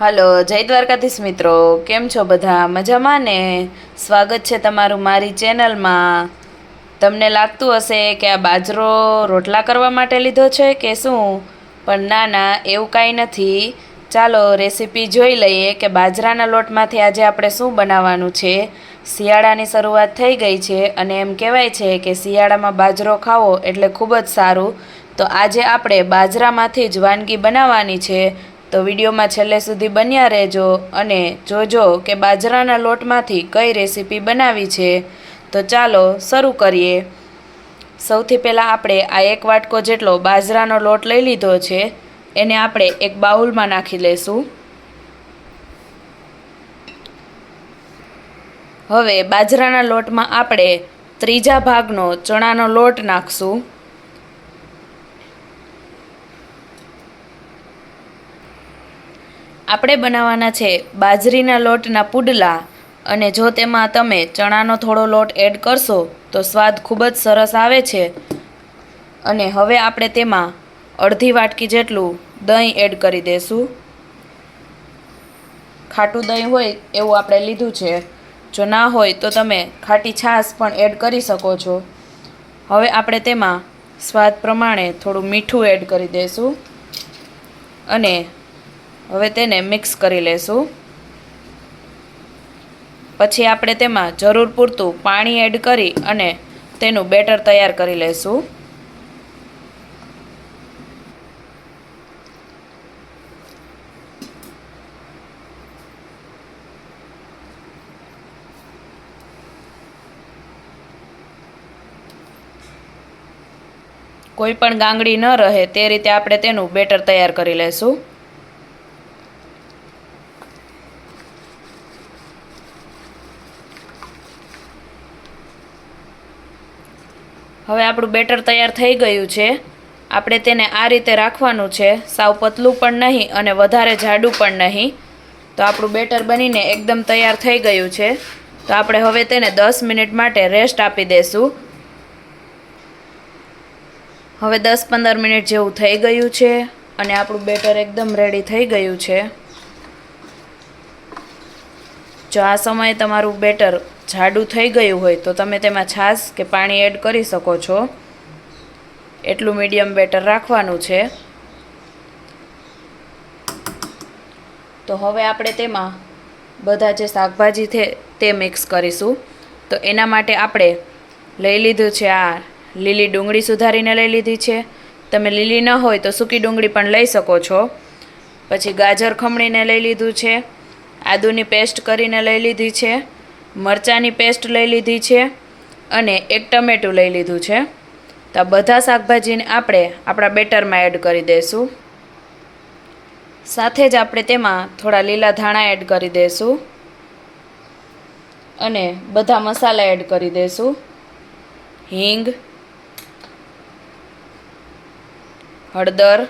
Hello, જય દ્વારકાધીશ મિત્રો. કેમ છો બધા? મજામાં ને? સ્વાગત છે તમારું મારી ચેનલમાં. તમને લાગતું હશે કે આ બાજરો રોટલા કરવા માટે લીધો છે કે શું? પણ ના ના, એવું કાંઈ નથી. ચાલો, રેસીપી જોઈ લઈએ કે બાજરાના લોટમાંથી આજે આપણે શું બનાવવાનું છે. શિયાળાની શરૂઆત થઈ ગઈ છે અને એમ કહેવાય છે કે શિયાળામાં બાજરો ખાવો એટલે ખૂબ જ સારું. તો આજે આપણે બાજરામાંથી જ વાનગી બનાવવાની છે. તો વિડીયોમાં છેલ્લે સુધી બન્યા રહેજો અને જોજો કે બાજરાના લોટમાંથી કઈ રેસીપી બનાવી છે. તો ચાલો શરૂ કરીએ. સૌથી પહેલાં આપણે આ એક વાટકો જેટલો બાજરાનો લોટ લઈ લીધો છે. એને આપણે એક બાઉલમાં નાખી લઈશું હવે બાજરાના લોટમાં આપણે ત્રીજા ભાગનો ચણાનો લોટ નાખશું. આપણે બનાવવાના છે બાજરીના લોટના પુડલા. અને જો તેમાં તમે ચણાનો થોડો લોટ એડ કરશો, તો સ્વાદ ખૂબ જ સરસ આવે છે. અને હવે આપણે તેમાં અડધી વાટકી જેટલું દહીં એડ કરી દઈશું ખાટું દહીં હોય એવું આપણે લીધું છે. જો ના હોય તો તમે ખાટી છાશ પણ એડ કરી શકો છો. હવે આપણે તેમાં સ્વાદ પ્રમાણે થોડું મીઠું એડ કરી દઈશું અને હવે તેને મિક્સ કરી લેશું. પછી આપણે તેમાં જરૂર પૂરતું પાણી એડ કરી અને તેનું બેટર તૈયાર કરી લેશું. કોઈ પણ ગાંગડી ન રહે તે રીતે આપણે તેનું બેટર તૈયાર કરી લેશું. હવે આપણું બેટર તૈયાર થઈ ગયું છે. આપણે તેને આ રીતે રાખવાનું છે. સાવ પતલું પણ નહીં અને વધારે જાડું પણ નહીં. તો આપણું બેટર બનીને એકદમ તૈયાર થઈ ગયું છે. તો આપણે હવે તેને દસ મિનિટ માટે રેસ્ટ આપી દઈશું હવે દસ પંદર મિનિટ જેવું થઈ ગયું છે અને આપણું બેટર એકદમ રેડી થઈ ગયું છે. જો આ સમયે તમારું બેટર જાડું થઈ ગયું હોય તો તમે તેમાં છાશ કે પાણી એડ કરી શકો છો. એટલું મીડિયમ બેટર રાખવાનું છે. તો હવે આપણે તેમાં બધા જે શાકભાજી છે તે મિક્સ કરીશું. તો એના માટે આપણે લઈ લીધું છે આ લીલી ડુંગળી સુધારીને લઈ લીધી છે. તમે લીલી ન હોય તો સૂકી ડુંગળી પણ લઈ શકો છો. પછી ગાજર ખમણીને લઈ લીધું છે. આદુની પેસ્ટ કરીને લઈ લીધી છે. મરચાંની પેસ્ટ લઈ લીધી છે અને એક ટમેટું લઈ લીધું છે. તો બધા શાકભાજીને આપણે આપણા બેટરમાં એડ કરી દઈશું સાથે જ આપણે તેમાં થોડા લીલા ધાણા એડ કરી દઈશું અને બધા મસાલા એડ કરી દઈશું હિંગ, હળદર,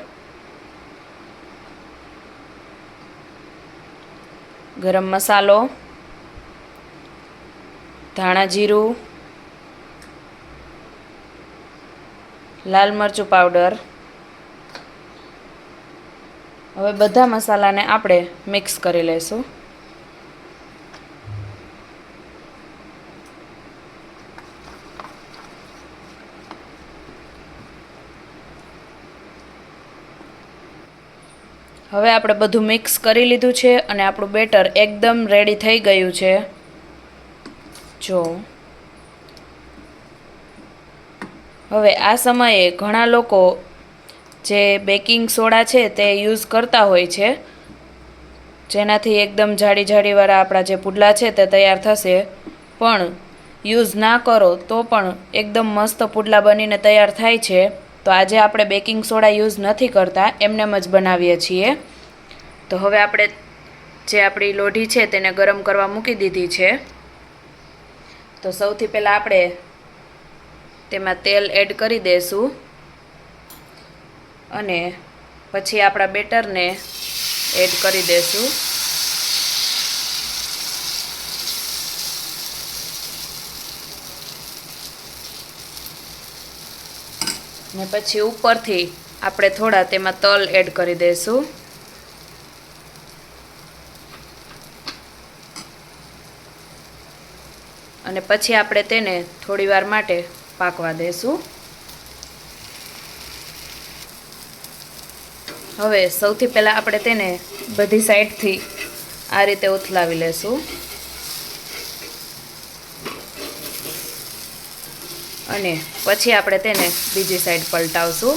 ગરમ મસાલો ધાણા જીરું, લાલ મરચું પાવડર. હવે બધા મસાલાને આપણે મિક્સ કરી લઈશું હવે આપણે બધું મિક્સ કરી લીધું છે અને આપણું બેટર એકદમ રેડી થઈ ગયું છે. જો. હવે આ સમયે ઘણા લોકો જે બેકિંગ સોડા છે તે યુઝ કરતા હોય છે. જેનાથી એકદમ જાડી જાડીવાળા આપણા જે પુડલા છે તે તૈયાર થશે. પણ યુઝ ના કરો તો પણ એકદમ મસ્ત પુડલા બનીને તૈયાર થાય છે. તો આજે આપણે બેકિંગ સોડા યુઝ નથી કરતા એમનેમ જ બનાવીએ છીએ. તો હવે આપણે જે આપણી લોઢી છે તેને ગરમ કરવા મૂકી દીધી છે. તો સૌથી પહેલાં આપણે તેમાં તેલ એડ કરી દઈશું અને પછી આપણા બેટરને એડ કરી દઈશું ને પછી ઉપરથી આપણે થોડા તેમાં તલ એડ કરી દઈશું અને પછી આપણે તેને થોડીવાર માટે પાકવા દેશું. હવે સૌથી પહેલાં આપણે તેને બધી સાઈડથી આ રીતે ઉથલાવી લેશું. અને પછી આપણે તેને બીજી સાઈડ પલટાવશું.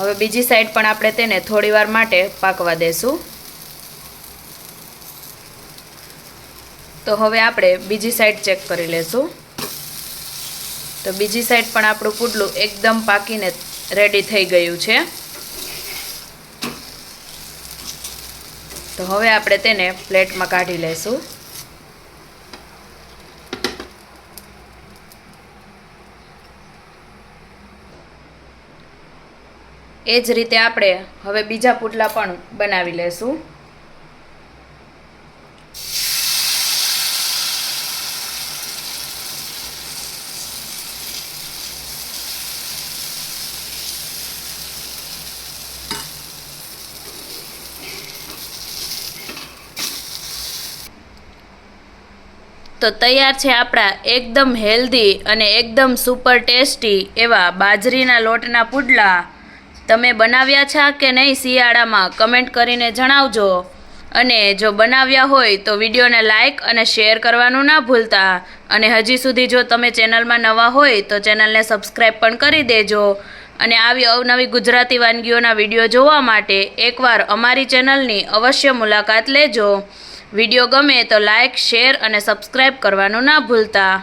હવે બીજી સાઈડ પણ આપણે તેને થોડીવાર માટે પાકવા દેશું. તો હવે આપણે બીજી સાઈડ ચેક કરી લેશું. તો બીજી સાઈડ પણ આપણું પુડલું એકદમ પાકીને રેડી થઈ ગયું છે. તો હવે આપણે તેને પ્લેટમાં કાઢી લઈશું એ જ રીતે આપણે હવે બીજા પુડલા પણ બનાવી લેશું. તો તૈયાર છે આપણા એકદમ હેલ્ધી અને એકદમ સુપર ટેસ્ટી એવા બાજરીના લોટના પુડલા. તમે બનાવ્યા છે કે નહીં શિયાળામાં કમેન્ટ કરીને જણાવજો. અને જો બનાવ્યા હોય તો વિડીયોને લાઇક અને શેર કરવાનું ના ભૂલતા. અને હજી સુધી જો તમે ચેનલમાં નવા હોય તો ચેનલને સબસ્ક્રાઈબ પણ કરી દેજો. અને આવી અવનવી ગુજરાતી વાનગીઓના વીડિયો જોવા માટે એકવાર અમારી ચેનલની અવશ્ય મુલાકાત લેજો. વીડિયો ગમે તો લાઇક શેર અને સબસ્ક્રાઈબ કરવાનું ના ભૂલતા.